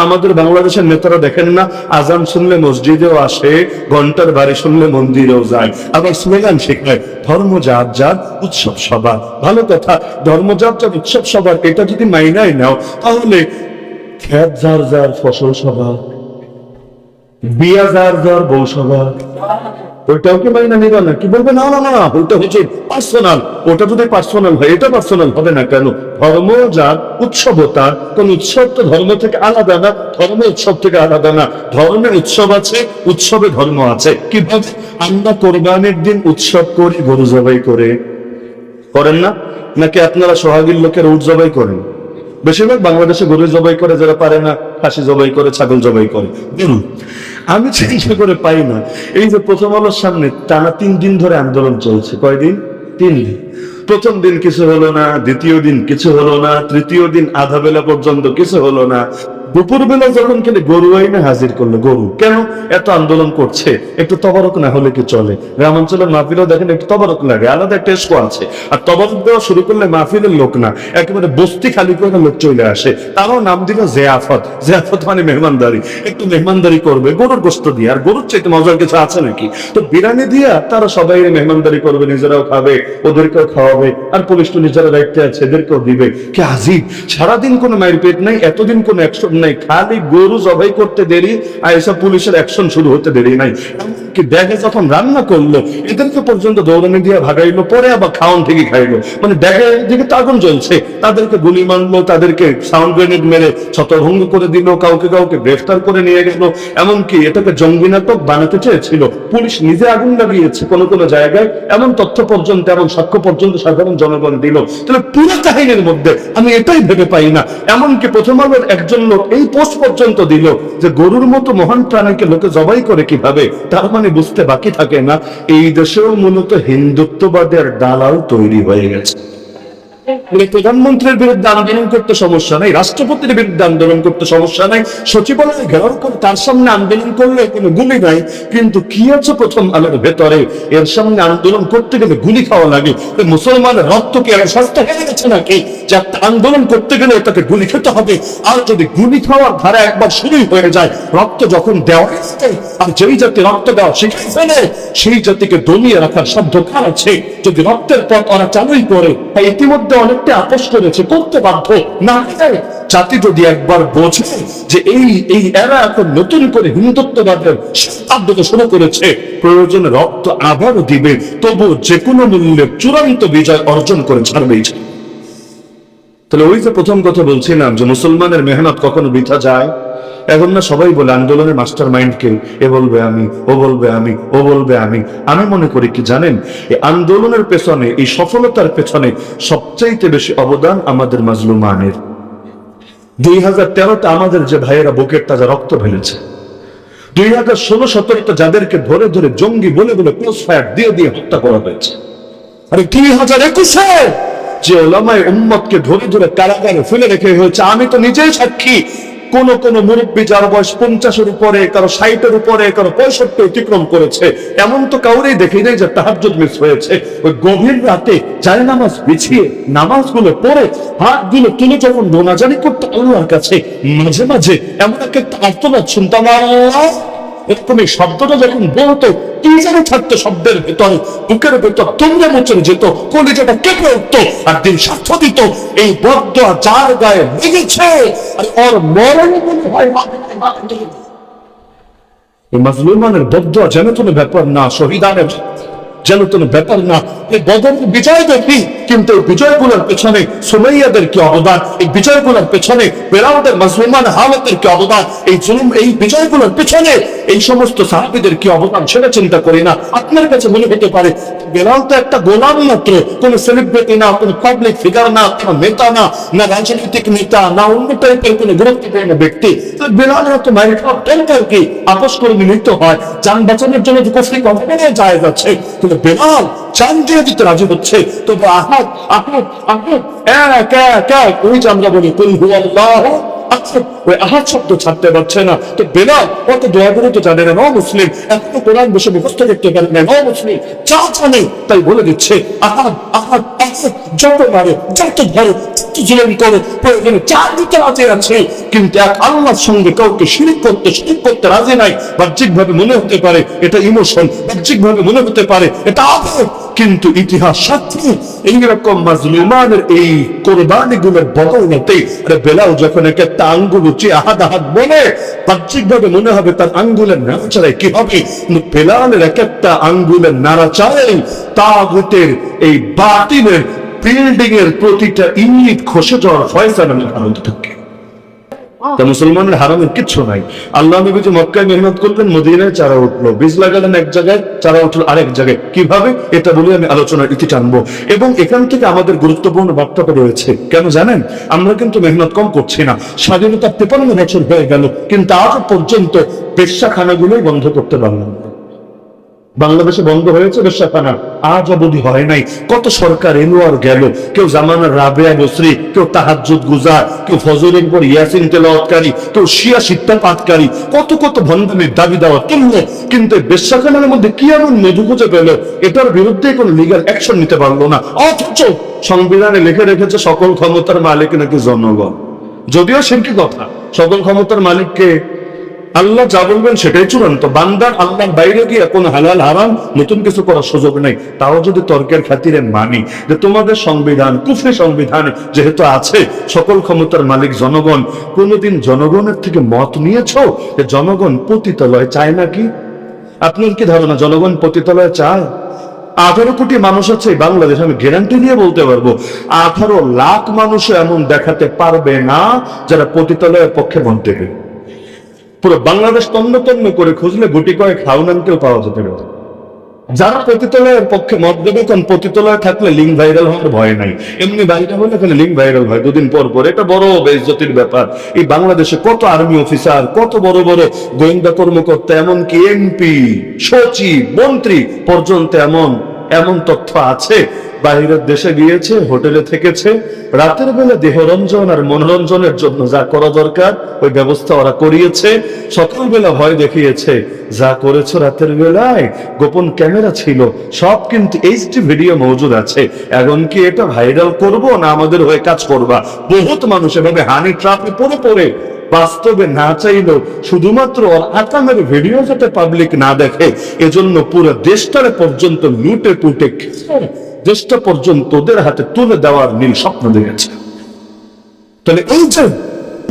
আমাদের বাংলাদেশের নেতারা দেখেন না, আজান শুনলে মসজিদেও আসে, ঘণ্টার বাড়ি শুনলে মন্দিরেও যায়। আবার স্লোগান শেখায়, ধর্ম যার যার, উৎসব সভা ভালো কথা, ধর্ম যার যার, উৎসব সভা এটা যদি মাইনাই নাও, তাহলে খ্যাত যার যার, ফসল সভা বিয়া যার যার, বউ সভা ওইটাও কি মাইনা নিবা না কি বলবে? না না না ওইটা হচ্ছে পার্সোনাল ওটা যদি পার্সোনাল হয়, এটা পার্সোনাল হবে না কেন? ধর্ম যার উৎসব তার। কোন উৎসব তো ধর্ম থেকে আলাদা না, ধর্ম উৎসব থেকে আলাদা না। ধর্মের উৎসব আছে, উৎসবে ধর্ম আছে। কি কীভাবে আমরা কোরবানির দিন উৎসব করি গরু জবাই করে। করেন না? নাকি আপনারা সোহাগীর লোকের উট জবাই করেন? বেশিরভাগ বাংলাদেশে গরু জবাই করে, যারা পারে না, খাসি জবাই করে, ছাগল জবাই করে। আমি চিকিৎসা করে পাই না। এই যে প্রথম আলোর সামনে টানা তিন দিন ধরে আন্দোলন চলছে। কয়দিন তিন দিন। প্রথম দিন কিছু হলো না, দ্বিতীয় দিন কিছু হলো না, তৃতীয় দিন আধা বেলা পর্যন্ত কিছু হলো না। দুপুর বেলা যখন খেলে গরু আইনে হাজির করল, গরু। কেন? এত আন্দোলন করছে। একটু তবারক না হলে কি চলে? গ্রামাঞ্চলের মাহফিলেও দেখেন, একটু তবারক লাগে। আলাদা একটা এসকো আছে। আর তবারক দেওয়া শুরু করলে মাহফিলের লোক না। একেবারে বস্তি খালি করে লোক চলে আসে। তারাও নাম দিল জেয়াফত। জেয়াফত মানে মেহমানদারি। একটু মেহমানদারি করবে, গরুর গোস্ত দিয়ে। আর গরুর চাইতে মজার কিছু আছে নাকি? তো বিরিয়ানি দিয়া তারা সবাই মেহমানদারি করবে, নিজেরাও খাবে, ওদেরকেও খাওয়াবে। আর পুলিশ তো নিজেরা দায়িত্বে আছে, এদেরকেও দিবে। কি আজিব! সারাদিন কোনো মায়ের পেট নাই, এতদিন কোনো অ্যাকশন নাই। খালি গরু জবাই করতে দেরি আর এসব পুলিশের অ্যাকশন শুরু হতে দেরি নাই। এমনকি দেখে যখন রান্না করল, এদেরকে পর্যন্ত দৌড়ানি দিয়ে ভাগাইলো, পরে আবার খাওয়ান থেকে খাইলো। মানে দেখে দিকে তো আগুন জ্বলছে। তাদেরকে গুলি মারলো, তাদেরকে সাউন্ড গ্রেনেড মেরে ছতভঙ্গ করে দিল, কাউকে কাউকে গ্রেফতার করে নিয়ে গেল। এমনকি এটাকে জঙ্গি নাটক বানাতে চেয়েছিল। পুলিশ নিজে আগুন লাগিয়েছে কোনো কোনো জায়গায়। এমন তথ্য পর্যন্ত, এমন সাক্ষ্য পর্যন্ত সাধারণ জনগণ দিল। তাহলে পুরো কাহিনীর মধ্যে আমি এটাই ভেবে পাই না। এমনকি প্রথম আলোর একজন লোক এই পোস্ট পর্যন্ত দিল যে গরুর মতো মহান প্রাণীকে লোকে জবাই করে কীভাবে, তার মানে বুঝতে বাকি থাকে না। এই দেশেও মূলত হিন্দুত্ববাদের দালাল তৈরি হয়ে গেছে। মানে প্রধানমন্ত্রীর বিরুদ্ধে আন্দোলন করতে সমস্যা নাই, রাষ্ট্রপতির বিরুদ্ধে আন্দোলন করতে সমস্যা সচিবালয় ঘেরাও করে তার সামনে আন্দোলন করলে কোনো গুলি নাই, কিন্তু কি আছে প্রথম আলোর ভেতরে? এর সামনে আন্দোলন করতে গেলে গুলি খাওয়া লাগে। মুসলমানের রক্ত কি আর সস্তা হয়ে গেছে নাকি? যে আন্দোলন করতে গেলে তাকে গুলি খেতে হবে আর যদি গুলি খাওয়ার ধারা একবার শুরুই হয়ে যায়, রক্ত যখন দেওয়া আর যেই জাতি রক্ত দেওয়া শিখে সেই জাতিকে দমিয়ে রাখার শব্দ কার আছে যদি রক্তের পথ ওরা চালুই করে তাই ইতিমধ্যে অনেকটা আপোষ করেছে, করতে বাধ্য না জাতি যদি একবার বোঝে যে এই এই এরা এখন নতুন করে হিন্দুত্ববাদের শতাব্দীতে শুরু করেছে, প্রয়োজনে রক্ত আবারও দিবে তবু যে কোনো মূল্যে চূড়ান্ত বিজয় অর্জন করে ছাড়বেই ছাড়বে। তাহলে ওই যে প্রথম কথা বলছিলাম যে মুসলমানের মেহনত কখনো বৃথা যায়? এখন না সবাই বলে আন্দোলনের মাস্টার মাইন্ড কে, এ বলবে আমি, ও বলবে আমি, ও বলবে আমি। আমি মনে করি কি জানেন, এই আন্দোলনের পেছনে, এই সফলতার পেছনে সবচাইতে বেশি অবদান আমাদের মাজলুমানের। দুই হাজার তেরোতে আমাদের যে ভাইয়েরা বুকের তাজা রক্ত ফেলেছে, দুই হাজার ষোলো সতেরোতে যাদেরকে ধরে ধরে জঙ্গি বলে বলে ক্লোজ ফায়ার দিয়ে দিয়ে হত্যা করা হয়েছে, আরে দুই হাজার একুশে যে ওলামায় উম্মতকে ধরে ধরে কারাগারে ফেলে রেখে হয়েছে, আমি তো নিজেই সাক্ষী। কোন কোন মুরব্বী যার বয়স পঞ্চাশের উপরে, কারও ষাটের উপরে, কারও পঁয়ষট্টি অতিক্রম করেছে, এমন তো কাউরেই দেখি নাই যে তাহাজ্জুদ মিস হয়েছে। ওই গভীর রাতে যায় নামাজ বিছিয়ে নামাজ নামাজগুলো পড়ে হাতগুলো তুলে যখন দোনাজানি করতে আল্লাহর কাছে, মাঝে মাঝে এমন একটা আর্তনাদ শুনতাম, আল্লাহ! এই শব্দটা যখন বলতো কি যেন থাকতো শব্দের ভেতরে, বুকের ভেতর তোমরা মোচনে যেত, কলিজাটা কেঁপে উঠতো আর দিন সাক্ষ্য দিত, এই বদ্ধ যার গায়ে লেগেছে, আর ওর মরণ মনে হয় এই বদ্ধ যেন ব্যাপার না, শহীদানের যেন কোনো ব্যাপার না, এই বদল বিজয় দেখি, কিন্তু বিজয়গুলোর পেছনে সুমাইয়াদের কি অবদান? এই বিজয়গুলোর পেছনে বেরাউদের মাজলুমান হালতের কি অবদান? এই জুলুম, এই বিজয়গুলোর পেছনে এই সমস্ত সাহাবিদের কি অবদান সেটা চিন্তা করি না। আপনার কাছে মনে হতে পারে, বেলাল তো একটা গোলাম মাত্র, কোন সেলিব্রিটি না, কোন পাবলিক ফিগার না, কোন নেতা না না রাজনৈতিক নেতা, না অন্য টাইপের কোন গুরুত্বপূর্ণ ব্যক্তি। তো বেলালের তো মাইন্ড অফ টেন্টার কি আপোষ করে মিলিত হয়। যান বাঁচানোর জন্য যে কম্পানি যায় যাচ্ছে কিন্তু বেলাল চান দিয়ে দিতে রাজি হচ্ছে। তবু আহাদ আহাদ আহাদ, এক এক এক, ওই যে আমরা বলি, কুল হু আল্লাহ আচ্ছা ওই আহাদ শব্দ ছাড়তে পারছে না। তো বেলাল অত তো জানে না মুসলিম। কোরআন বসে মুখস্থ করতে পারে না মুসলিম। তাই বলে দিচ্ছে। আহাদ আহাদ হাত হাত যত মারো, যত ধরো করো, প্রয়োজনে চার দিতে রাজি আছে। কিন্তু এক আল্লাহর সঙ্গে কাউকে শিরিক করতে শিরিক করতে রাজি নাই। বাহ্যিক ভাবে মনে হতে পারে, এটা ইমোশন। বাহ্যিক ভাবে মনে হতে পারে, এটা আবেগ। কিন্তু ইতিহাস সাক্ষী এইরকম মাজলুমানের এই কোরবানি গুলোর বদৌলতে বেলাল যখন এক একটা আঙ্গুল উঁচি আহাদ আহাদ বলে বাহ্যিক ভাবে মনে হবে তার আঙ্গুলের নাড়াচাড়ায় কি হবে? বেলালের এক একটা আঙ্গুলের নাড়াচাড়াই তাগুতের এই বাতিলের বিল্ডিং এর প্রতিটা ইঙ্গিত খসে যাওয়ার ফয়সালা নির্ধারণ থাকে। তা মুসলমানের হারামের কিচ্ছু নাই। আল্লাহ নবী যে মক্কায় মেহনত করলেন মদিনায় চারা উঠল। বীজ লাগালেন এক জায়গায়, চারা উঠল আরেক জায়গায়। কীভাবে? এটা বলে আমি আলোচনার ইতি টানবো। এবং এখান থেকে আমাদের গুরুত্বপূর্ণ বার্তাটা রয়েছে। কেন জানেন? আমরা কিন্তু মেহনত কম করছি না। স্বাধীনতা তেপান্ন বছর হয়ে গেল, কিন্তু আজ পর্যন্ত পেশাখানাগুলোই বন্ধ করতে পারলাম না। বাংলাদেশে বন্ধ হয়েছে বেশ্যাখানা আজ অবধি হয় নাই। কত সরকার এলো আর গেল। কেউ জামানার রাবেয়া বসরি, কেউ তাহাজ্জুদ গুজার, কেউ ফজরের পর ইয়াসিন তেলাওয়াতকারী, কেউ শিয়া সিদ্ধা পাঠকারী কত কত ভণ্ডামির দাবি দেওয়া কিনলো কিন্তু এই বেশ্যাখানার মধ্যে কি এমন মধু খুঁজে পেল? এটার বিরুদ্ধে কোনো লিগাল অ্যাকশন নিতে পারল না। অথচ সংবিধানে লিখে রেখেছে সকল ক্ষমতার মালিক নাকি জনগণ। যদিও সেটি কথা? সকল ক্ষমতার মালিককে আল্লাহ যা বলবেন সেটাই চূড়ান্ত। বান্দার আল্লাহর বাইরে গিয়ে কোনো হালাল, হারাম নতুন কিছু করার সুযোগ নেই। তাও যদি তর্কের খাতিরে মানি যে তোমাদের সংবিধান, কুফরি সংবিধান যেহেতু আছে, সকল ক্ষমতার মালিক জনগণ, কোনোদিন জনগণের থেকে মত নিয়েছ যে জনগণ পতিতালয় চায় নাকি? আপনার কি ধারণা, জনগণ পতিতালয় চায়? আঠারো কোটি মানুষ আছে এই বাংলাদেশ, আমি গ্যারান্টি দিয়ে বলতে পারব। আঠারো লাখ মানুষ এমন দেখাতে পারবে না যারা পতিতালয়ের পক্ষে দেবে। পুরো বাংলাদেশ তন্ন তন্ন করে খুঁজলে গুটি কয়েক হাউনানকেও পাওয়া যেতে পারে। যারা পতিতলয়ের পক্ষে মত দেবে কারণ পতিতলয়ে থাকলে লিঙ্ক ভাইরাল হওয়ার ভয় নাই। এমনি ভাইরাল হলে খালি লিঙ্ক ভাইরাল হয় দুদিন পর পর। এটা বড় বেজতির ব্যাপার। এই বাংলাদেশে কত আর্মি অফিসার, কত বড় বড় গোয়েন্দা কর্মকর্তা, এমনকি এমপি, সচিব, মন্ত্রী পর্যন্ত এমন এমন তথ্য আছে? বাইরের দেশে গিয়েছে, হোটেলে থেকেছে। রাতের বেলা দেহরঞ্জন আর মনোরঞ্জনের জন্য যা করা দরকার, ওই ব্যবস্থা ওরা করিয়েছে। সকালবেলা ভয় দেখিয়েছে, যা করেছ রাতের বেলায়, গোপন ক্যামেরা ছিল, সব কিন্তু এইচডি ভিডিও মজুদ আছে। এখন কি এটা ভাইরাল করব না আমাদের হয়ে কাজ করবা? বহুত মানুষ এভাবে হানি ট্রাপে পড়ে পড়ে। বাস্তবে না চাইলেও শুধুমাত্র ওর আকামের ভিডিও যাতে পাবলিক না দেখে, এজন্য পুরো দেশটারে পর্যন্ত লুটে পুটে দেশটা পর্যন্ত ওদের হাতে তুলে দেওয়ার নীল স্বপ্ন দেখেছে। তাহলে এই যে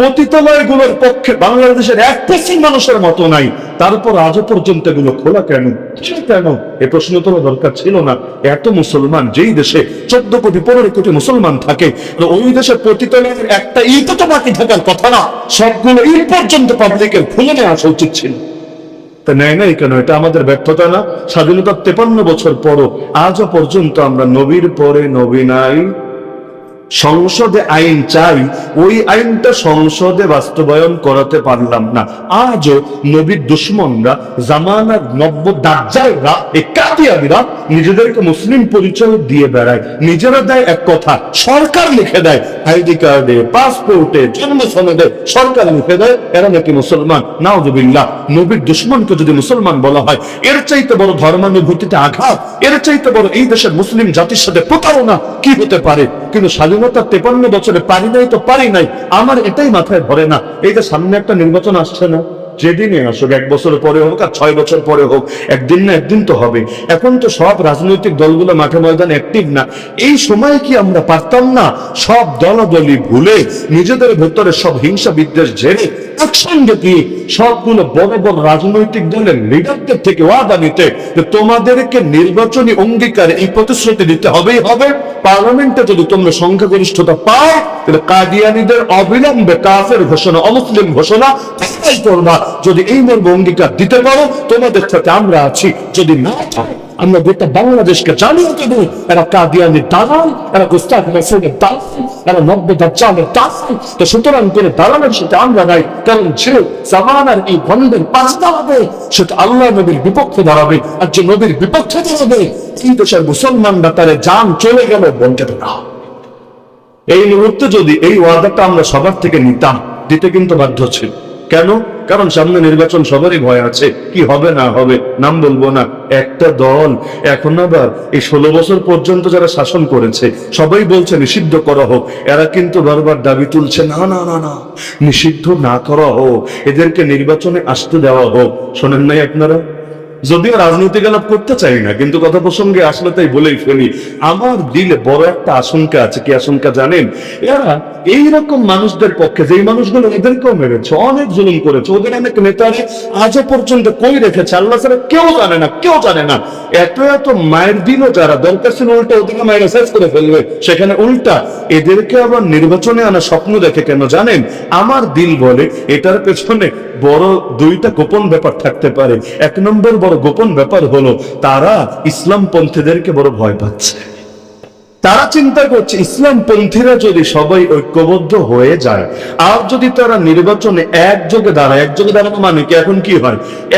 পতিতালয়গুলোর পক্ষে বাংলাদেশের এক পার্সেন্ট মানুষের মতো নাই। তারপর আজও পর্যন্ত এগুলো খোলা কেন? কেন? এ প্রশ্ন দরকার ছিল না। এত মুসলমান যেই দেশে চোদ্দ কোটি, পনেরো কোটি মুসলমান থাকে ওই দেশে পতিতালয়ের একটা ইট তো বাকি থাকার কথা না। সবগুলো ইট পর্যন্ত পাবলিকের খুলে নিয়ে আসা উচিত ছিল। তা নেয় নাই কেন? এটা আমাদের ব্যর্থতা না? স্বাধীনতার তেপান্ন বছর পরও আজও পর্যন্ত আমরা নবীর পরে নবী নাই। সংসদে আইন চাই, ওই আইনটা সংসদে বাস্তবায়ন করাতে পারলাম না। আজও নবীর দুশ্মনরা, জামানার নব্য দাজ্জালরা, এই কাদিয়াবিরা নিজেদেরকে মুসলিম পরিচয় দিয়ে বেড়ায়। নিজেরা দেয় এক কথা, সরকার লিখে দেয়, আইডি কার্ডে, পাসপোর্টে জন্ম সনদে সরকার লিখে দেয়, এরা নাকি মুসলমান। নাউজুবিল্লাহ, নবীর দুশ্মনকে যদি মুসলমান বলা হয়, এর চাইতে বড় ধর্মানুভূতিতে আঘাত, এর চাইতে বড় এই দেশের মুসলিম জাতির সাথে প্রতারণা কি হতে পারে? কিন্তু স্বাধীনতা তেপান্ন বছরে পারি নাই তো পারি নাই। আমার এটাই মাথায় ধরে না। এই যে সামনে একটা নির্বাচন আসছে না যেদিনে আসুক, এক বছর পরে হোক আর ছয় বছর পরে হোক, একদিন না একদিন তো হবে। এখন তো সব রাজনৈতিক দলগুলো মাঠে ময়দানে অ্যাক্টিভ না। এই সময় কি আমরা পারতাম না? সব দলদলি ভুলে নিজেদের ভেতরে সব হিংসা বিদ্বেষ জেনে একসঙ্গে দিয়ে সবগুলো বড় বড় রাজনৈতিক দলের লিডারদের থেকে ওয়াদা নিতে যে তোমাদেরকে নির্বাচনী অঙ্গীকারে এই প্রতিশ্রুতি দিতে হবেই হবে। পার্লামেন্টে যদি তোমরা সংখ্যাগরিষ্ঠতা পাও, তাহলে কাদিয়ানিদের অবিলম্বে কাফের ঘোষণা, অমুসলিম ঘোষণা করবা যদি এই মর্ম অঙ্গীকার দিতে পারো, তোমাদের সাথে আমরা আছি। যদি না আমরা গোটা বাংলাদেশকে জানিয়ে দেবো। এরা কাদিয়ানির দালাল, এরা গুস্তাখ রসুলের দালাল, এরা নব্য দাজ্জালের দালাল। তো সুতরাং করে দালালের সাথে আমরা নাই, কারণ যে জামানার এই বন্ধের পাশ দাঁড়াবে সেটা আল্লাহ নবীর বিপক্ষে দাঁড়াবে, আর যে নবীর বিপক্ষে দাঁড়াবে এই দেশের মুসলমানরা তারে যান চলে গেল বলতে না এই মুহূর্তে যদি এই ওয়াদাটা আমরা সবার থেকে নিতাম, দিতে কিন্তু বাধ্য ছিল কেন? কারণ সামনে নির্বাচন সবারই ভয় আছে। কি হবে, না হবে, নাম বলব না। একটা দল, এখন আবার এই ষোলো বছর পর্যন্ত যারা শাসন করেছে, সবাই বলছে নিষিদ্ধ করা হোক। এরা কিন্তু বারবার দাবি তুলছে, না না না না, নিষিদ্ধ না করা হোক। এদেরকে নির্বাচনে আসতে দেওয়া হোক। শোনেন নাই আপনারা? যদিও রাজনৈতিক আলাপ করতে চাই না, কিন্তু কথা প্রসঙ্গে আসলে তাই বলেই ফেলি, আমার দিলে বড় একটা আশঙ্কা আছে, কি আশঙ্কা জানেন? এরা এইরকম মানুষদের পক্ষে, যেই মানুষগুলো এদেরকেও মেরেছে, অনেক জুলুম করেছে, ওদের অনেক নেতারে আজও পর্যন্ত কই রেখেছে, আল্লাহ ছাড়া কেউ জানে না, কেউ জানে না। এত এত মায়ের দিনও যারা দরকার ছিল উল্টা ওদেরকে মায়ের শেষ করে ফেলবে, সেখানে উল্টা এদেরকে আবার নির্বাচনে আনা স্বপ্ন দেখে কেন জানেন? আমার দিল বলে, এটার পেছনে বড় দুইটা গোপন ব্যাপার থাকতে পারে। এক নম্বর বড় গোপন ব্যাপার হলো, তারা ইসলাম পন্থীদেরকে বড় ভয় পাচ্ছে। তারা চিন্তা করছে ইসলাম পন্থীরা যদি সবাই ঐক্যবদ্ধ হয়ে যায়, আর যদি তারা নির্বাচনে একযোগে দাঁড়ায়, একযোগে দাঁড়ানো মানে কি? এখন কি হয়?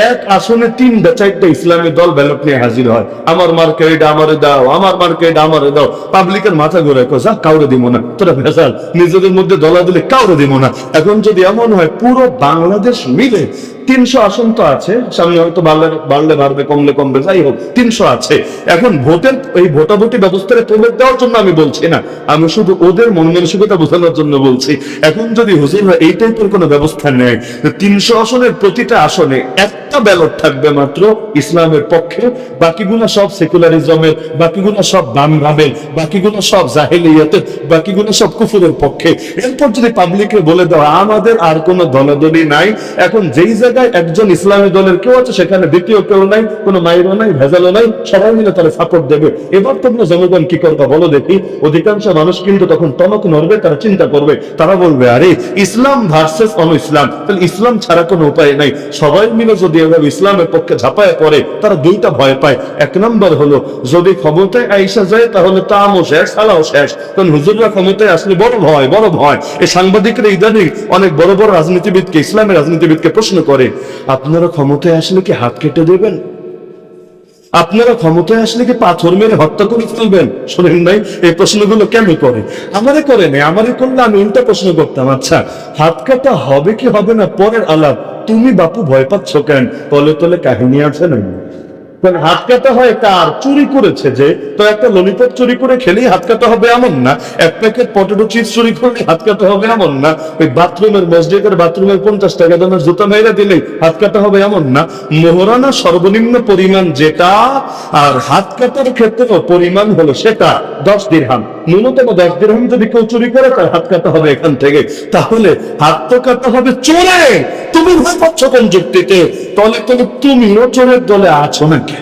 এক আসনে তিনটা চারটা ইসলামী দল ব্যালট নিয়ে হাজির হয়। আমার মার্কে এটা আমারে দাও, আমার মার্কে এটা আমারে দাও। পাবলিকের মাথা ঘুরে যা, কাউরে দিব না। তোরা ভেসাল নিজেদের মধ্যে দলা দিলে কাউরে দিব না। এখন যদি এমন হয়, পুরো বাংলাদেশ মিলে তিনশো আসন তো আছে। সামনে হয়তো বাড়লে বাড়লে বাড়বে, কমলে কমবে, যাই হোক, তিনশো আছে। এখন ভোটের এই ভোটাভুটি ব্যবস্থায় প্রবেশ দেওয়ার জন্য আমি বলছি না। আমি শুধু ওদের মন মানসিকতা বোঝানোর জন্য বলছি। এখন যদি হুজুররা এই টাইপের কোনো ব্যবস্থা নেয় তিনশো আসনের প্রতিটা আসনে একটা ব্যালট থাকবে মাত্র ইসলামের পক্ষে। বাকিগুলো সব সেকুলারিজমের, বাকিগুলো সব বাম ভাবের বাকিগুলো সব জাহেলিয়াতের, বাকিগুলো সব কুফুরের পক্ষে। এরপর যদি পাবলিকে বলে দেওয়া, আমাদের আর কোনো দলাদলি নাই। এখন যেই একজন ইসলামী দলের কেউ আছে, সেখানে দ্বিতীয় কেউ নাই, কোনো মাইরও নাই, ভেজালও নাই, সবাই মিলে তারা সাপোর্ট দেবে। এবার তোমরা জনগণ কি করবা বলো দেখি। অধিকাংশ মানুষ কিন্তু তখন টনক নড়বে, তারা চিন্তা করবে। তারা বলবে, আরে, ইসলাম ভার্সেস অন ইসলাম তাহলে ইসলাম ছাড়া কোনো উপায় নাই। সবাই মিলে যদি এভাবে ইসলামের পক্ষে ঝাঁপায় পড়ে, তারা দুইটা ভয় পায়। এক নম্বর হলো, যদি ক্ষমতায় আইসা যায়, তাহলে তামও শেষ সালাও শেষ। কারণ হুজুররা ক্ষমতায় আসলে বড় ভয় বড় ভয়। এই সাংবাদিকরা ইদানিং অনেক বড় বড় রাজনীতিবিদকে ইসলামের রাজনীতিবিদকে প্রশ্ন করে আপনারা ক্ষমতায় আসলে কি হাত কেটে দেবেন? আপনারা ক্ষমতায় আসলে কি পাথর মেরে হত্যা করে ফেলবেন? শোনেন নাই এই প্রশ্নগুলো কেন করে? আমারে করে নেই, আমারে করলে আমি উল্টা প্রশ্ন করতাম। আচ্ছা হাত কাটা হবে কি হবে না? পরের আলাপ। তুমি বাপু ভয় পাচ্ছ কেন? তলে তলে কাহিনী আছে না? কারণ হাত কাটা হয় কার চুরি করেছে যে, তো একটা ললিপপ চুরি করে খেলেই হাত কাটা হবে এমন না। এক প্যাকেট পটেটো চিপস চুরি করলে হাত কাটা হবে এমন না। ওই বাথরুমের মসজিদের বাথরুমের পঞ্চাশ টাকা দামের জুতা মেয়েরা দিলে হাত কাটা হবে এমন না। মোহরানা সর্বনিম্ন পরিমাণ যেটা, আর হাত কাটার ক্ষেত্রে পরিমাণ হলো সেটা, দশ দিরহাম। ন্যূনতম দশ দিরহাম যদি কেউ চুরি করে, তার হাত কাটা হবে এখান থেকে। তাহলে হাত তো কাটা হবে চোরে! তুমি ভয় পাচ্ছ কোন যুক্তিতে। তলে তলে তুমিও চোরের দলে আছো নাকি?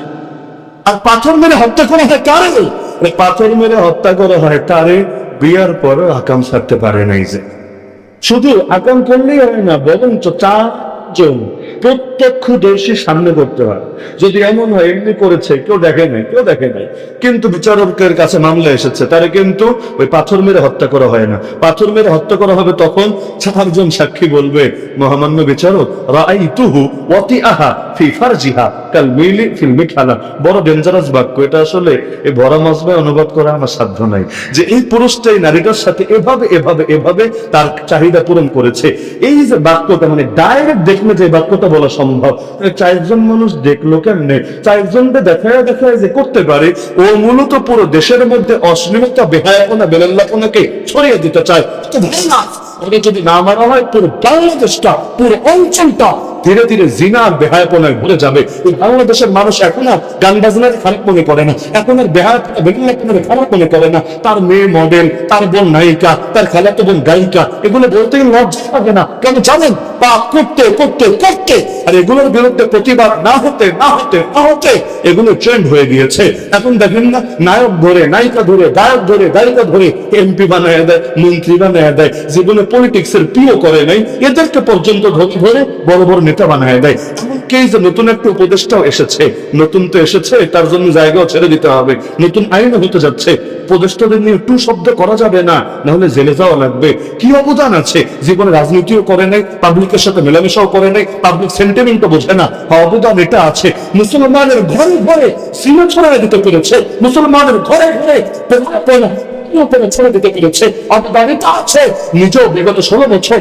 আর পাথর মেরে হত্যা করা হয় কারে? পাথর মেরে হত্যা করা হয় তারে বিয়ার পরে আকাম ছাড়তে পারে নাই যে। শুধু আকাম করলেই হয় না, বরঞ্চ চারজন প্রত্যক্ষদর্শী সামনে করতে হয়। যদি এমন হয়, এমনি করেছে, কেউ দেখে নাই, কেউ দেখে নাই। কিন্তু বিচারকের কাছে মামলা এসেছে, তারে কিন্তু ওই পাথর মেরে হত্যা করা হয় না। পাথর মেরে হত্যা করা হবে তখন চারজন সাক্ষী বলবে, মহামান্য বিচারক রাই তুহু অতি আহা ফি ফারজিহা কাল মিলি ফিল মিঠালা বড় ডেঞ্জারাস বাক্য, এটা আসলে এই অনুবাদ করা আমার সাধ্য নাই। যে এই পুরুষটা এই নারীটার সাথে এভাবে এভাবে এভাবে তার চাহিদা পূরণ করেছে। এই যে বাক্যটা মানে ডাইরেক্ট দেখলে যে বাক্যটা বলা সম্ভব। চারজন মানুষ দেখল কেমনে? চারজনকে দেখায় দেখায় যে করতে পারে, ও মূলত পুরো দেশের মধ্যে অশ্লীলতা, বেহায়াপনা, বেলাল্লাপনাকে ছড়িয়ে দিতে চায়। তো ওটা যদি না মারা হয়, পুরো বাংলাদেশটা, পুরো অঞ্চলটা ধীরে ধীরে জিনার বেহায়াপনায় ভরে যাবে। এই বাংলাদেশের মানুষ এখন আর গান বাজনার খারাপ মনে করে না। এখন আর বেগুলাপনের খারাপ মনে করে না। তার মেয়ে মডেল তার বোন নায়িকা, তার খেলাতো বোন গায়িকা, এগুলো বলতে লজ্জা থাকে না। কেন জানেন? পাপ করতে করতে করতে আর এগুলোর বিরুদ্ধে প্রতিবাদ না হতে না হতে না হতে এগুলো ট্রেন্ড হয়ে গিয়েছে। এখন দেখেন না, নায়ক ধরে, নায়িকা ধরে, গায়ক ধরে, গায়িকা ধরে এমপি বানায় দেয়, মন্ত্রী বানায় দেয়। জীবনে পলিটিক্স এর প্রিয় করে নাই, এদেরকে পর্যন্ত ধরে ধরে বড় বড় নেতা বানায় দেয়। এই যে নতুন একটা উপদেশটাও এসেছে, নতুন তো এসেছে, তার জন্য জায়গাও ছেড়ে দিতে হবে। নতুন আইনও হতে যাচ্ছে। উপদেষ্টাদের নিয়ে টু শব্দ করা যাবে না, নাহলে জেলে যাওয়া লাগবে। কি অবদান আছে? জীবনে রাজনীতিও করে নাই, পাবলিকের সাথে মেলামেশাও করে নাই পাবলিক সেন্টিমেন্টও বোঝে না। অবদান এটা আছে। মুসলমানের ঘরে ঘরে সিনা ছড়াই দিতে পেরেছে। মুসলমানের ঘরে ঘরে উপরে ছেড়ে দিতে পেরেছে অবদানিত আছে নিজেও বিগত ষোলো বছর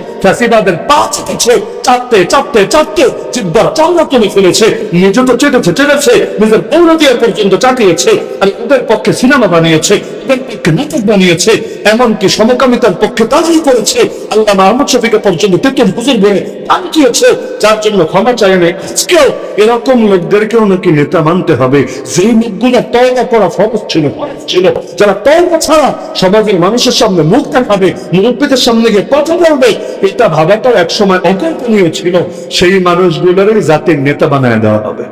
পা চেটেছে চাপতে চাপতে চাপতে জিব্বার চাল্লা তুলে ফেলেছে নিজে তো চেটেছে চেটেছে, নিজের পৌরদিয়া পর্যন্ত চাটিয়েছে, আর ওদের পক্ষে সিনেমা বানিয়েছে। পক্ষে নাটক বানিয়েছে, এমনকি সমকামিতার পক্ষে করেছে। আল্লাহ মাহমুদ শফিকে পর্যন্ত হুজুর পাঠিয়েছে। যার জন্য ক্ষমা চায় না আজকেও এরকম লোকদেরকেও নাকি নেতা মানতে হবে। তয়বা করা ফরজ ছিল ছিল। যারা তয়বা ছাড়া সমাজের মানুষের সামনে মুখ দেখাবে, মুরব্বীদের সামনে গিয়ে কথা বলবে, এটা ভাবাটা একসময় অকল্পনীয় ছিল। সেই মানুষগুলোরই জাতির নেতা বানায় দেওয়া হবে।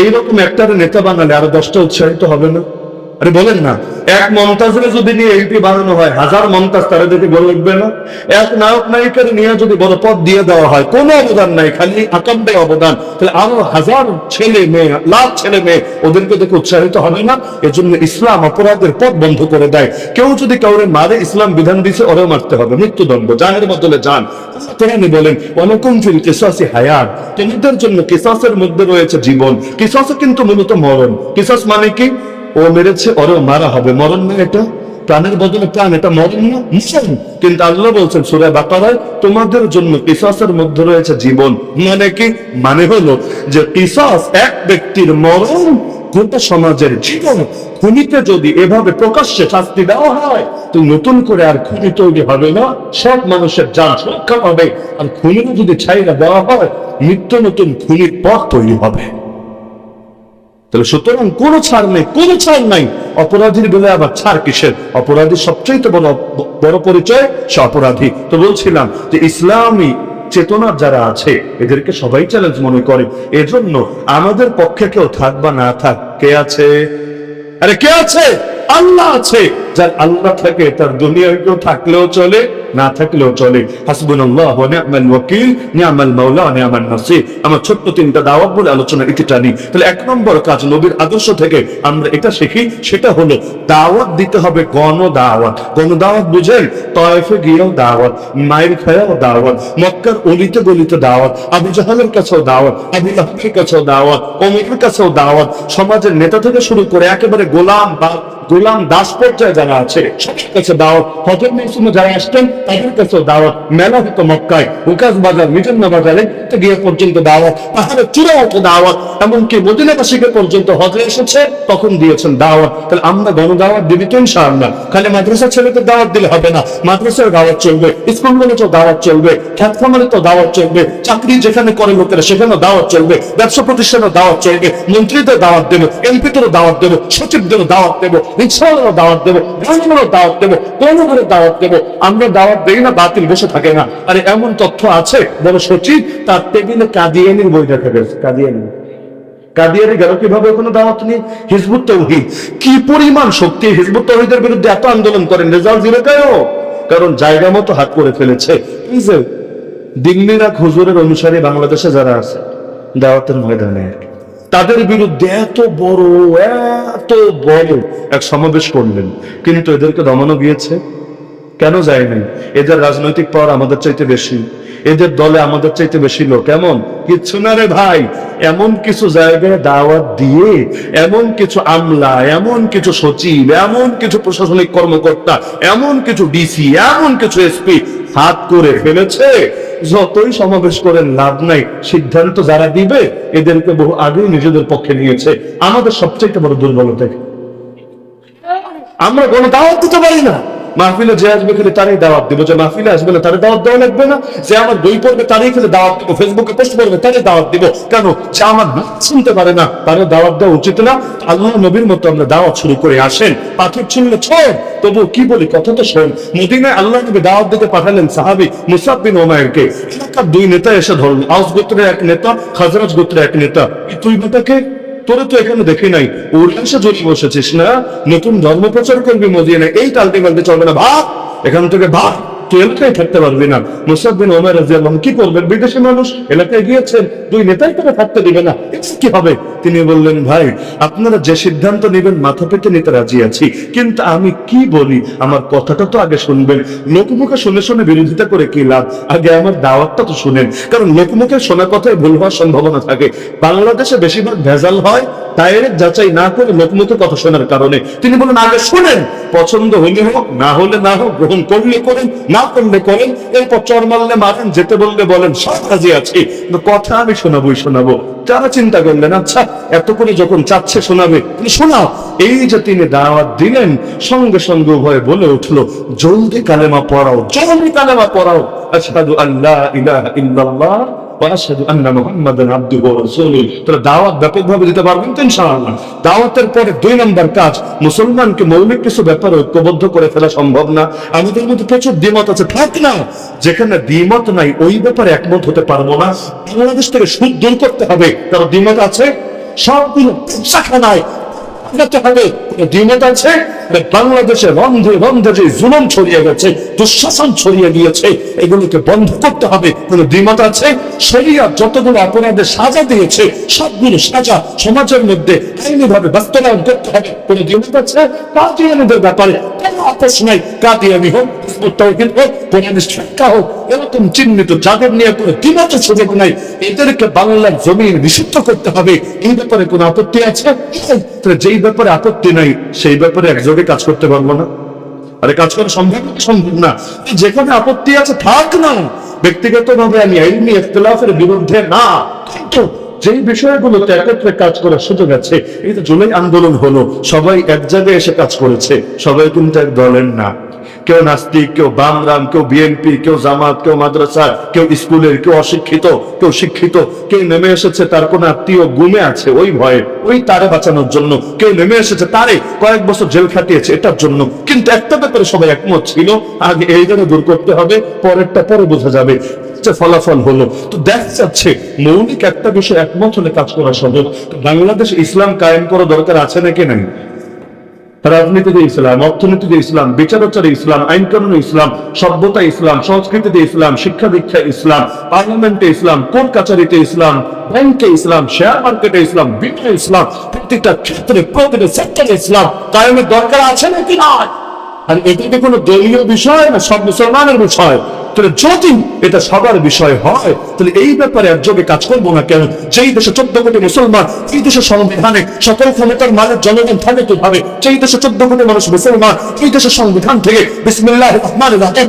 এইরকম একটা নেতা বানালে আরও দশটা উৎসাহিত হবে না? আরে বলেন না, এক মমতাজরে যদি নিয়ে এমপি বানানো হয়, হাজার মমতাজ তারা দেখে গড়ে উঠবে না? এক নায়ক নায়িকার নিয়ে যদি বড় পদ দিয়ে দেওয়া হয়, কোনো অবদান নাই, খালি আকাম্বে অবদান। তাহলে আরও হাজার ছেলে মেয়ে, লাখ ছেলে মেয়ে ওদেরকে দেখে উৎসাহিত হবে না? এজন্য ইসলাম অপরাধের পথ বন্ধ করে দেয়। কেউ যদি কাউরে মারে, ইসলাম বিধান দিছে, ওরেও মারতে হবে। মৃত্যুদণ্ড জানের বদলে যান। তিনি বলেন অনকুম ফিল কিসাসি হায়াত। তোমাদের জন্য কিসাসের মধ্যে রয়েছে জীবন। কিসাস কিন্তু মূলত মরণ। কিসাস মানে কি? ও মেরেছে ওরও মারা হবে। মরণ না এটা প্রাণের বদলে প্রাণ, এটা মরণ না নিশ্চয় কিন্তু আল্লাহ বলছেন, সুরে বাকারায়, তোমাদের জন্য কিসাসের মধ্যে রয়েছে জীবন। মানে কি? মানে হলো যে কিসাস এক ব্যক্তির মরণ গোটা সমাজের জীবন যদি এভাবে প্রকাশ্যে শাস্তি দেওয়া হয়, তো নতুন করে আর খুনি তৈরি হবে না। সব মানুষের যান পাবে। আর খুনিও যদি ছাইরা দেওয়া হয়, নিত্য নতুন খুনির পথ তৈরি হবে। তাহলে সুতরাং কোনো ছাড় নেই, কোনো ছাড় নাই। অপরাধীর বেলা আবার ছাড় কিসের? অপরাধীর সবচেয়ে বড় বড় পরিচয় সে অপরাধী। তো বলছিলাম যে ইসলামী চেতনার যারা আছে, এদেরকে সবাই চ্যালেঞ্জ মনে করে। এজন্য আমাদের পক্ষে কেউ থাক বা না থাক, কে আছে? আরে কে আছে? আল্লাহ আছে। যার আল্লাহ থাকে, তার দুনিয়ায় কেউ থাকলেও চলে। না থাকলেও চলে। হাসবুনাল্লাহ ওয়া নি'মাল ওয়াকিল নি'মাল মাওলা নি'মান নাসির। আমার ছোট্ট তিনটা দাওয়াত বলে আলোচনা এটি টানি। তাহলে এক নম্বর কাজ নবীর আদর্শ থেকে আমরা এটা শিখি, সেটা হলো দাওয়াত দিতে হবে গণ দাওয়াত গণ দাওয়াত বুঝেন? তয়েফে গিয়েও দাওয়াত, মায়ের খায়াও দাওয়াত, মক্কার অলিতে গলিতে দাওয়াত, আবু জাহালের কাছেও দাওয়াত, আবু লাহাবের কাছেও দাওয়াত অমিরের কাছেও দাওয়াত। সমাজের নেতা থেকে শুরু করে একেবারে গোলাম বা গোলাম দাস পর্যায়ে যারা আছে, সবার কাছে দাওয়াত। হজর মৌসুমে যারা আসতেন তাদের দাওয়াত মেলা হতো মক্কায় বাজার বাজারে গিয়ে পর্যন্ত দাওয়াত চূড়া হতো দাওয়াত, এমনকি মদিনাবাসীকে পর্যন্ত হজে এসেছে, তখন দিয়েছেন দাওয়াত। তাহলে আমরা দিবি তো ইনশাআল্লাহ। খালি দাওয়াত দিলে হবে না। মাদ্রাসার দাওয়াত চলবে, স্কুলগুলো তো দাওয়াত চলবে তো দাওয়াত চলবে, চাকরি যেখানে করে লোকেরা সেখানেও দাওয়াত চলবে, ব্যবসা প্রতিষ্ঠানেও দাওয়াত চলবে মন্ত্রীদের দাওয়াত দেবো, এমপিদেরও দাওয়াত দেবো, সচিবদেরও দাওয়াত দেবো রিক্সাওয়ালারও দাওয়াত দেবো গ্রামেরও দাওয়াত দেবো তরুণেরও দাওয়াত দেবো। আমরা দাওয়াত দেই না, বাতিল বসে থাকে না। আরে এমন তথ্য আছে বড় সচিব, তার টেবিলে কাদিয়ানির বই দেখা গেছে, কাদিয়ানি। গেল কীভাবে দাওয়াত নেই হিজবুত তৌহিদ। কি পরিমাণ শক্তি হিজবুত তৌহিদের বিরুদ্ধে এত আন্দোলন করেন? রেজাল্ট কেন? কারণ জায়গা মতো হাত করে ফেলেছে। হুজুরের অনুসারী বাংলাদেশে যারা আছে, দাওয়াতের ময়দানে তাদের বিরুদ্ধে এত বড় এত বড় এক সমাবেশ করলেন। কিন্তু এদেরকে দমানো গিয়েছে। কেন যায় নাই? এদের রাজনৈতিক পাওয়ার আমাদের চাইতে বেশি। এদের দলে আমাদের চাইতে বেশি লোক। এমন কিচ্ছু না রে ভাই। এমন কিছু জায়গায় দাওয়াত দিয়ে, এমন কিছু আমলা, এমন কিছু সচিব, এমন কিছু প্রশাসনিক কর্মকর্তা, এমন কিছু ডিসি, এমন কিছু এসপি হাত করে ফেলেছে। যতই সমাবেশ করেন, লাভ নাই। সিদ্ধান্ত যারা দিবে, এদেরকে বহু আগেই নিজেদের পক্ষে নিয়েছে। আমাদের সবচেয়ে বড় দুর্বলতা আমরা কোনো দিতে পারি না। মাহফিলে যে আসবে খেলে তারই দাওয়াত দিব। যে মাহফিলে আসবে না, তারে দাওয়াত দেওয়া লাগবে না। যে আমার বই পড়বে, তারই খেলে দাওয়াত দিব। ফেসবুকে পোস্ট করবে, তারই দাওয়াত দিব। কেন? যে আমার শুনতে পারে না, তারে দাওয়াত দেওয়া উচিত না। আল্লাহ নবীর মতো আমরা দাওয়াত শুরু করে আসেন। পাথর ছিনলে ছোট তবু কি বলি, কথা তো শোন। মদিনায় আল্লাহ নবী দাওয়াত দিতে পাঠালেন সাহাবি মুসাব বিন ওমায়েরকে এলাকার দুই নেতা এসে ধরলেন আউস গোত্রের এক নেতা, খাজরাজ গোত্রের এক নেতা। দুই নেতাকে তোরা তো এখানে দেখি নাই। উল্লাসে জড়িয়ে বসেছিস না? নতুন ধর্ম প্রচার করবি মদিয়ে এই টালতে মালতে চলবে না। ভাগ! এখান থেকে ভাগ! থাকতে পারবি না। ওমর কি করবেন? বিদেশি মানুষ এলাকায় গিয়েছেন, দুই নেতাই তারা থাকতে দিবে না। কি হবে? তিনি বললেন, ভাই, আপনারা যে সিদ্ধান্ত নেবেন, মাথা পেতে নিতে রাজি আছি। কিন্তু আমি কি বলি? আমার কথাটা তো আগে শুনবেন। লোকমুখে শুনে শুনে বিরোধিতা করে কি লাভ? আগে আমার দাওয়াতটা তো শুনেন। কারণ লোকমুখে শোনা কথায় ভুল হওয়ার সম্ভাবনা থাকে। বাংলাদেশে বেশিরভাগ ভেজাল হয় ডাইরেক্ট যাচাই না করে লোকমতো কথা শোনার কারণে তিনি বলেন আগে শুনেন, পছন্দ হলে হোক, না হলে না হোক, গ্রহণ করলে করেন, না করলে করেন, এরপর চর মারলে মারেন, যেতে বললে বলেন আছে। কথা আমি শোনাবো। যারা চিন্তা করলেন আচ্ছা এত করে যখন চাচ্ছে শোনাবে তিনি শোনাও। এই যে তিনি দাওয়াত দিলেন, সঙ্গে সঙ্গে উভয় বলে উঠল, জলদি কালেমা পড়াও, জলদি কালেমা পড়াও। আশহাদু আল্লাহ ইলাহা ইল্লাল্লাহ। কিছু ব্যাপারে ঐক্যবদ্ধ করে ফেলা সম্ভব না। আমাদের মধ্যে প্রচুর দ্বিমত আছে। থাক না, যেখানে দ্বিমত নাই, ওই ব্যাপারে একমত হতে পারব না। বাংলাদেশ থেকে সুদ দূর করতে হবে। কারও দ্বিমত আছে? সবগুলো আপনাকে হবে দ্বিমত আছে বাংলাদেশে রন্ধে রন্ধে যে জুলুম ছড়িয়ে গেছে, দুঃশাসন ছড়িয়ে গিয়েছে, এগুলোকে বন্ধ করতে হবে, কোন দ্বিমত আছে? শরিয়া যতগুলো অপরাধের সাজা দিয়েছে, সবগুলো সাজা সমাজের মধ্যে আইনি ভাবে বাস্তবায়ন করতে হবে, কোন দ্বিমত আছে? কাদিয়ানিদের ব্যাপারে কোনো নাই, কাদিয়ানি হোক তৌহিদ হোক এরকম চিহ্নিত যাদের নিয়ে কোনো নাই, এদেরকে বাংলার জমিন নিষিদ্ধ করতে হবে, এই ব্যাপারে কোনো আপত্তি আছে? যেই ব্যাপারে আপত্তি নাই, সেই ব্যাপারে একযোগে কাজ করতে পারব না। আরে কাজ করা সম্ভব সম্ভব না। যেখানে আপত্তি আছে থাক না। ব্যক্তিগত ভাবে আমি আইনি এখতলাফের বিরুদ্ধে না। কিন্তু যেই বিষয়গুলোতে একত্রে কাজ করার সুযোগ আছে, এই তো জুলাই আন্দোলন হলো, সবাই এক জায়গায় এসে কাজ করেছে, সবাই কিন্তু এক দলের না। কেউ নাস্তিক, কেউ বামরাম, কেউ বিএনপি কেউ জামাত, কেউ মাদ্রাসা, কেউ স্কুলের, কেউ অশিক্ষিত, কেউ শিক্ষিত, কেউ নেমে এসেছে তার কোন আত্মীয় গুমে আছে ওই ভয়ে, ওই তারে বাঁচানোর জন্য, কেউ নেমে এসেছে তারে কয়েক বছর জেল খাটিয়েছে এটার জন্য। কিন্তু একটা ব্যাপারে সবাই একমত ছিল, আগে এই জন্য দূর করতে হবে, পরেরটা পরে বোঝা যাবে। যে ফলাফল হলো। তো দেখা যাচ্ছে, মৌলিক একটা বিষয় একমত হলে কাজ করা সম্ভব। বাংলাদেশ ইসলাম কায়েম করা দরকার আছে নাকি নাই? রাজনীতিতে ইসলাম, অর্থনীতিতে ইসলাম বিচারাচারে ইসলাম, আইন কানুনে ইসলাম সভ্যতা ইসলাম, সংস্কৃতিতে ইসলাম, শিক্ষা দীক্ষা ইসলাম, পার্লামেন্টে ইসলাম কোর্ট কাচারিতে ইসলাম, ব্যাংকে ইসলাম, শেয়ার মার্কেটে ইসলাম বিমানে ইসলাম, প্রত্যেকটা ক্ষেত্রে প্রতিটা সেক্টরে ইসলাম কায়েমের দরকার আছে নাকি না আর কোনো দলীয় বিষয় না সব মুসলমানের বিষয়? তাহলে যদি এটা সবার বিষয় হয়, তাহলে এই ব্যাপারে একযোগে কাজ করব না কেন? যেই দেশে চোদ্দ কোটি মুসলমান, এই দেশের সংবিধানে সকল ক্ষমতার মানের জনগণ থাকে কীভাবে? যেই দেশে চোদ্দ কোটি মানুষ মুসলমান, এই দেশের সংবিধান থেকে বিসমিল্লাহ রহমান রাহেম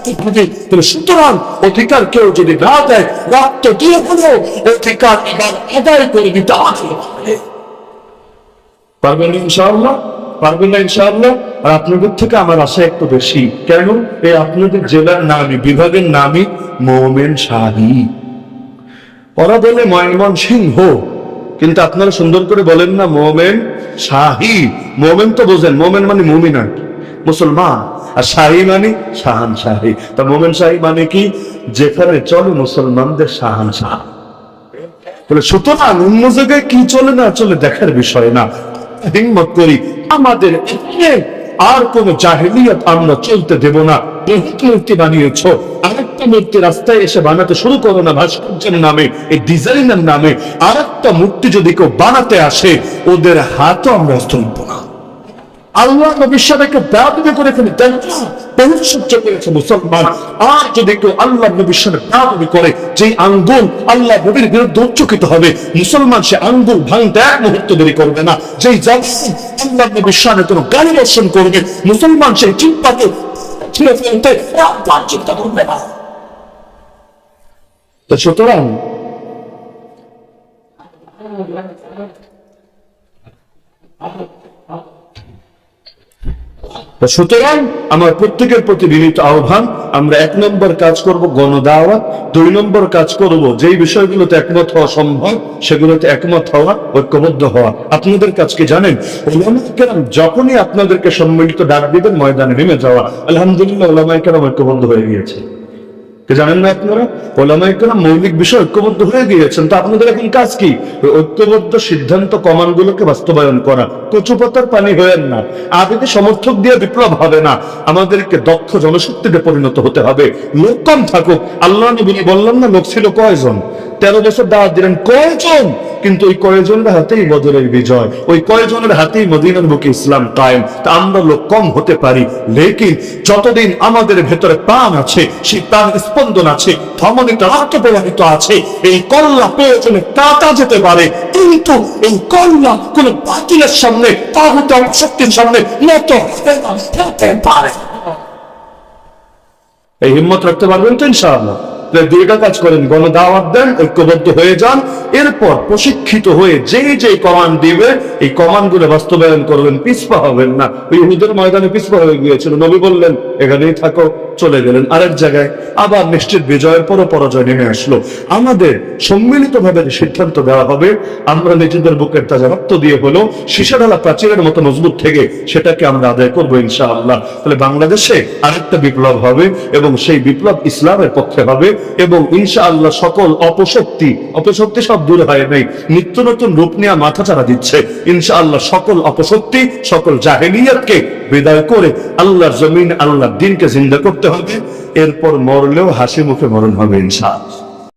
সুতরাং অধিকার কেউ যদি না দেয় রক্ত দিয়ে হলেও অধিকার এবার আদায় করে দিতে পারবেন পারবেন না আর আপনাদের থেকে আমার আশা একটু বেশি। কেন? এই আপনাদের জেলার নামই বিভাগের নামই মোমেন শাহী। ওরা বলে ময়মন সিংহ কিন্তু আপনারা সুন্দর করে বলেন না মোমেন শাহী। মোমেন তো বোঝেন মোমেন মানে মুমিন আর কি, মুসলমান। আর শাহী মানে শাহান শাহী তা মোমেন শাহী মানে কি? যেখানে চলে মুসলমানদের শাহান শাহ বলে, সুতরাং অন্য জায়গায় কি চলে না চলে দেখার বিষয় না। হিম্মত করি, আমাদের আর কোন আমরা চলতে দেব না। মূর্তি বানিয়েছ মূর্তি রাস্তায় এসে বানাতে শুরু করো না ভাস্কর্যের নামে, এই ডিজাইনের নামে। আরেকটা মূর্তি যদি কেউ বানাতে আসে, ওদের হাতও আমরা তুলব আল্লাহ নবীর সাথে বেয়াদবি করে ফেলে বহুত সহ্য মুসলমান। আর যদি কেউ আল্লাহ নবীর করে যে আঙ্গুল আল্লাহ নবীর বিরুদ্ধে উচ্চকিত হবে, মুসলমান সে আঙ্গুল ভাঙতে এক মুহূর্ত দেরি করবে না। যেই আল্লাহ নবীর সাথে কোনো গালি বর্ষণ করবে, মুসলমান সেই চিন্তাকে ছিঁড়ে ফেলতে চিন্তা করবে না। তো সুতরাং তা সুতরাং আমার প্রত্যেকের প্রতি বিনীত আহ্বান, আমরা এক নম্বর কাজ করব গণদাওয়াত, দুই নম্বর কাজ করব যেই বিষয়গুলোতে একমত হওয়া সম্ভব, সেগুলোতে একমত হওয়া ঐক্যবদ্ধ হওয়া। আপনাদের কাজকে জানেন? ওলামায়ে যখনই আপনাদেরকে সম্মিলিত ডাক দিবেন, ময়দানে নেমে যাওয়া। আলহামদুলিল্লাহ ওলামায়ে কেরাম ঐক্যবদ্ধ হয়ে গিয়েছে। জানেন না আপনারা? ওলামা একরাম মৌলিক বিষয় ঐক্যবদ্ধ হয়ে গিয়েছেন। তো আপনাদের এখন কাজ কি? ঐক্যবদ্ধ সিদ্ধান্ত কমানগুলোকে বাস্তবায়ন করা। কচুপাতার পানি হয়েন না। আবেগে সমর্থক দিয়ে বিপ্লব হবে না। আমাদেরকে দক্ষ জনশক্তিতে পরিণত হতে হবে। লোক কম থাকুক। আল্লাহ নবী বললাম না, লোক ছিল কয়জন? তেরো বছর দাওয়াত দিলেন। কয়জন? কিন্তু ওই কয়জনের হাতেই বদলের বিজয়, ওই কয়জনের হাতেই মদিনার বুকে ইসলাম কায়েম? তা আমরা লোক কম হতে পারি, লেকিন যতদিন আমাদের ভেতরে প্রাণ আছে, সেই প্রাণ স্পন্দন আছে আছে, এই কল্লা প্রয়োজনে কাটা যেতে পারে, কিন্তু এই কল্লা কোন বাতিলের সামনে তাহলে শক্তির সামনে নত পারে। এই হিম্মত রাখতে পারবেন তো ইনশাআল্লাহ? দুইটা কাজ করেন গণ দাওয়াত দেন, ঐক্যবদ্ধ হয়ে যান, এরপর প্রশিক্ষিত হয়ে যে যে কমান্ড দিবে, এই কমান্ডগুলো বাস্তবায়ন করবেন, পিছপা হবেন না। ওই হুদের ময়দানে পিছপা হয়ে গিয়েছিল, নবী বললেন এখানেই থাকো, চলে গেলেন আরেক জায়গায়। আবার নিশ্চিত বিজয়ের পরও পরাজয় নেমে আসলো। আমাদের সম্মিলিত ভাবে সিদ্ধান্ত দেওয়া হবে, আমরা নিজেদের বুকের তাজা রক্ত দিয়ে হলো সীসাডালা প্রাচীরের মতো মজবুত থেকে সেটাকে আমরা আদায় করব ইনশাআল্লাহ। তাহলে বাংলাদেশে আরেকটা বিপ্লব হবে এবং সেই বিপ্লব ইসলামের পক্ষে হবে এবং ইনশাআল্লাহ সকল অপশক্তি অপশক্তি সব দূর হয় নাই। নিত্য নতুন রূপ নিয়ে মাথা চারা দিচ্ছে। ইনশাআল্লাহ সকল অপশক্তি, সকল জাহেলিয়াতকে বিদায় করে আল্লাহর জমিন, আল্লাহর দিনকে জিন্দা করতে হবে এরপর মরলেও হাসি মুখে মরণ হবে ইনশাআল্লাহ।